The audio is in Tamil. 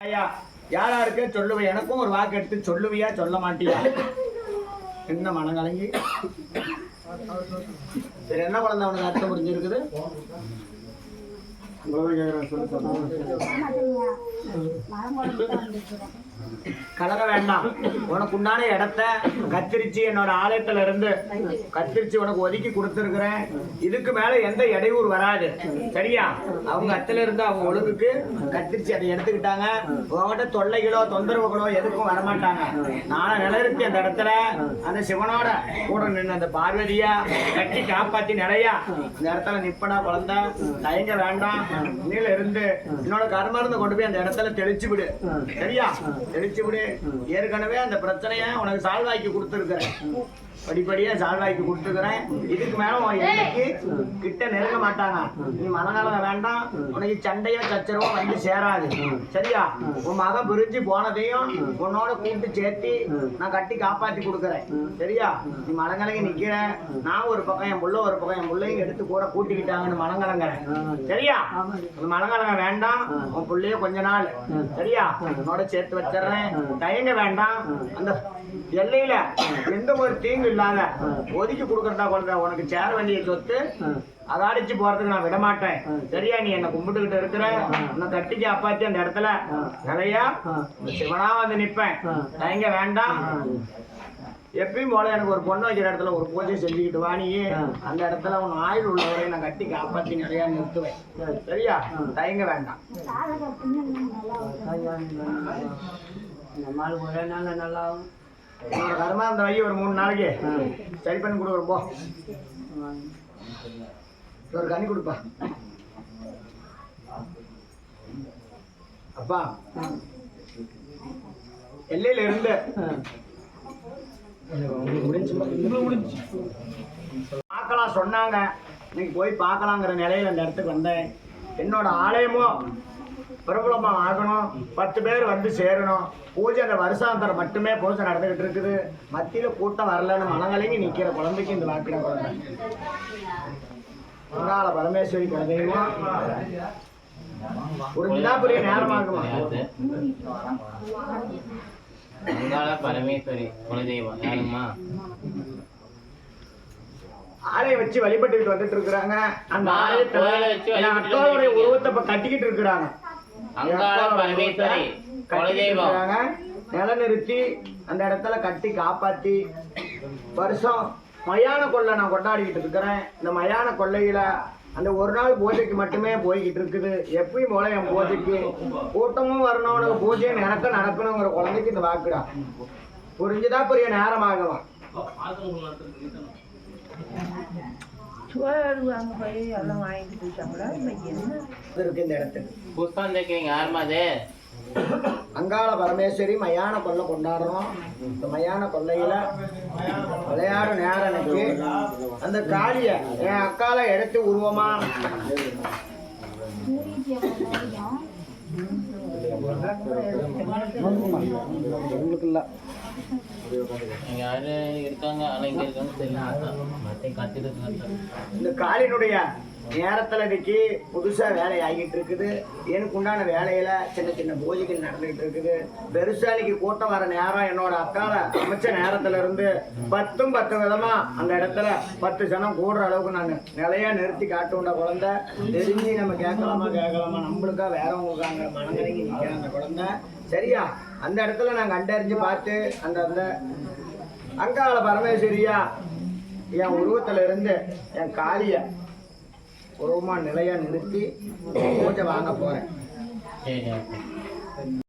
ஐயா யாராருக்கு சொல்லுவேன் எனக்கும் ஒரு வாக்கு எடுத்து சொல்லுவியா? சொல்ல மாட்டியா? என்ன மனங்கலங்கி? சரி என்ன குழந்தை அவனுக்கு அர்த்தம் புரிஞ்சிருக்குது? கலக வேண்டாம். உனக்கு உண்டான இடத்த கத்திரிச்சு என்னோட ஆலயத்துல இருந்து கத்திரிச்சு உனக்கு ஒதுக்கி கொடுத்துருக்குறேன். இதுக்கு மேல எந்த இடையூறு வராது. சரியா? அவங்க அத்துல இருந்து அவங்க ஒழுங்குக்கு கத்திரிச்சு அதை எடுத்துக்கிட்டாங்க. உங்ககிட்ட தொல்லைகளோ தொந்தரவுகளோ எதுக்கும் வரமாட்டாங்க. நானும் நிலருக்கு அந்த இடத்துல அந்த சிவனோட கூட நின்று அந்த பார்வதியா கட்டி காப்பாத்தி நிறையா இந்த இடத்துல நிப்பனா குழந்தை தயங்க வேண்டாம். இன்னில இருந்து என்னோட கர்மருந்து கொண்டு போய் அந்த இடத்துல தெளிச்சு விடு. சரியா? தெளிச்சு விடு. ஏற்கனவே அந்த பிரச்சனைய உனக்கு சால்வாக்கி கொடுத்துருக்கிறேன். படிப்படியா சால்வாக்கி கொடுத்துக்கிறேன். இதுக்கு மேல உன் எண்ணிக்கு கிட்ட நெருங்க மாட்டாங்க நீ மனநலம் வேண்டாம். உனக்கு சண்டையோ சச்சரவோ வந்து சேராது. சரியா? உன் மகன் பிரிஞ்சு போனதையும் உன்னோட கூட்டு சேர்த்து நான் கட்டி காப்பாத்தி கொடுக்குறேன். சரியா? நீ மனங்கலங்கி நிக்கிற. நான் ஒரு பக்கம் என் புள்ள ஒரு பக்கம் என் பிள்ளைங்க எடுத்து கூட கூட்டிக்கிட்டாங்கன்னு மனங்கலங்குறேன். சரியா? மனங்கலங்க வேண்டாம். உன் பிள்ளைய கொஞ்ச நாள். சரியா? உன்னோட சேர்த்து வச்சிடுறேன். தயங்க வேண்டாம். அந்த எல்லையில எந்த ஒரு தீங்கு இல்லாத. ஒதுக்கி கொடுக்கறதா குழந்தை உனக்கு சேர வேண்டிய சொத்து அதை அடிச்சு போறதுக்கு நான் விட மாட்டேன் சரியா நீ என்ன கும்பிட்டுக்கிட்டு இருக்கிற? உன்னை கட்டிக்கு அப்பாச்சி அந்த இடத்துல. நிறையா சிவனா வந்து நிப்பேன் தயங்க வேண்டாம். எப்பயும் போல எனக்கு ஒரு பொண்ணு வைக்கிற இடத்துல ஒரு பூஜை செஞ்சுக்கிட்டு வா நீ. அந்த இடத்துல உன் ஆயுள் உள்ளவரை நான் கட்டி காப்பாத்தி நிறைய நிறுத்துவேன். சரியா? தயங்க வேண்டாம். நம்மால் ஒரே நாள் நல்லா உன்னோட கர்மா அந்த வை ஒரு மூணு நாளைக்கு. சரி பண்ணி கொடுக்குறோம் போ. ஒரு கனி கொடுப்பா. அப்பா. எல்லையில இருந்து. பார்க்கலாம் சொன்னாங்க. இன்னைக்கு போய் பார்க்கலாங்கிற நிலையில அந்த இடத்துக்கு வந்தேன். என்னோட ஆலயமும் பிரபலமா ஆகணும். பத்து பேர் வந்து சேரணும். பூஜை அந்த வருஷாந்தரம் மட்டுமே பூஜை நடந்துகிட்டு இருக்குது. மத்தியில கூட்டம் வரலன்னு மனங்கலங்கி நிக்கிற குழந்தைக்கு இந்த வாக்கிட குழந்தை. மங்காள பரமேஸ்வரி குழந்தையுமா புரிஞ்சுதா? புரிய நேரமாகுமா பரமேஸ்வரி குலதெய்வம். ஆலயம் வச்சு வழிபட்டுக்கிட்டு வந்துட்டு இருக்கிறாங்க. அந்த வழிபட்டு அக்காவுடைய உருவத்தை இப்ப கட்டிக்கிட்டு இருக்கிறாங்க. நிலநிறுத்தி அந்த இடத்துல கட்டி காப்பாத்தி வருஷம் மயான கொள்ளை நான் கொண்டாடிக்கிட்டு இருக்கிறேன். இந்த மயான கொள்ளையில அந்த ஒரு நாள் பூஜைக்கு மட்டுமே போய்கிட்டு இருக்குது. எப்பயும் போல என் பூஜைக்கு கூட்டமும் வரணும். உனக்கு பூஜையும் நடக்க நடக்கணுங்கிற குழந்தைக்கு இந்த வாக்குடா. புரிஞ்சுதா புரிய நேரமாகலாம் அங்கே போய் எல்லாம் வாங்கிட்டு போயிட்டாங்களா இப்போ என்ன இருக்கு இந்த இடத்துக்கு புஷ்பாந்தக்கிங்க யாரும்மா அது அங்காள பரமேஸ்வரி மயான கொள்ளை கொண்டாடுறோம். இந்த மயான கொள்ளையில விளையாடு நேரம் எனக்கு அந்த காளிய என் அக்கால எடுத்து உருவமா. உங்களுக்கு இல்ல. இங்க யாரு இருக்காங்க? ஆனா இங்க இருக்காங்க தெரியல. இருக்காங்க. இந்த காலினுடைய நேரத்துல இன்னைக்கு புதுசா வேலை ஆகிட்டு இருக்குது. எனக்கு உண்டான வேலையில சின்ன சின்ன பூஜைகள் நடந்துகிட்டு இருக்குது. பெருசா இன்னைக்கு கூட்டம் வர நேரம் என்னோட அக்கால அமைச்ச நேரத்துல இருந்து பத்தும் பத்து விதமா அந்த இடத்துல பத்து ஜனம் கூடுற அளவுக்கு நான் நிலையா நிறுத்தி காட்டுண்ட குழந்தை. தெரிஞ்சு நம்ம கேட்கலாமா கேட்கலாமா? நம்மளுக்கா வேறவங்களுக்கு மனநிலைக்கு நிற்கிற அந்த குழந்தை. சரியா? அந்த இடத்துல நான் கண்டறிஞ்சு பார்த்து அந்த அந்த அங்காள பரமேஸ்வரியா என் உருவத்துல இருந்து என் காளிய உருவமா நிலையா நிறுத்தி பூஜை வாங்க போறேன்.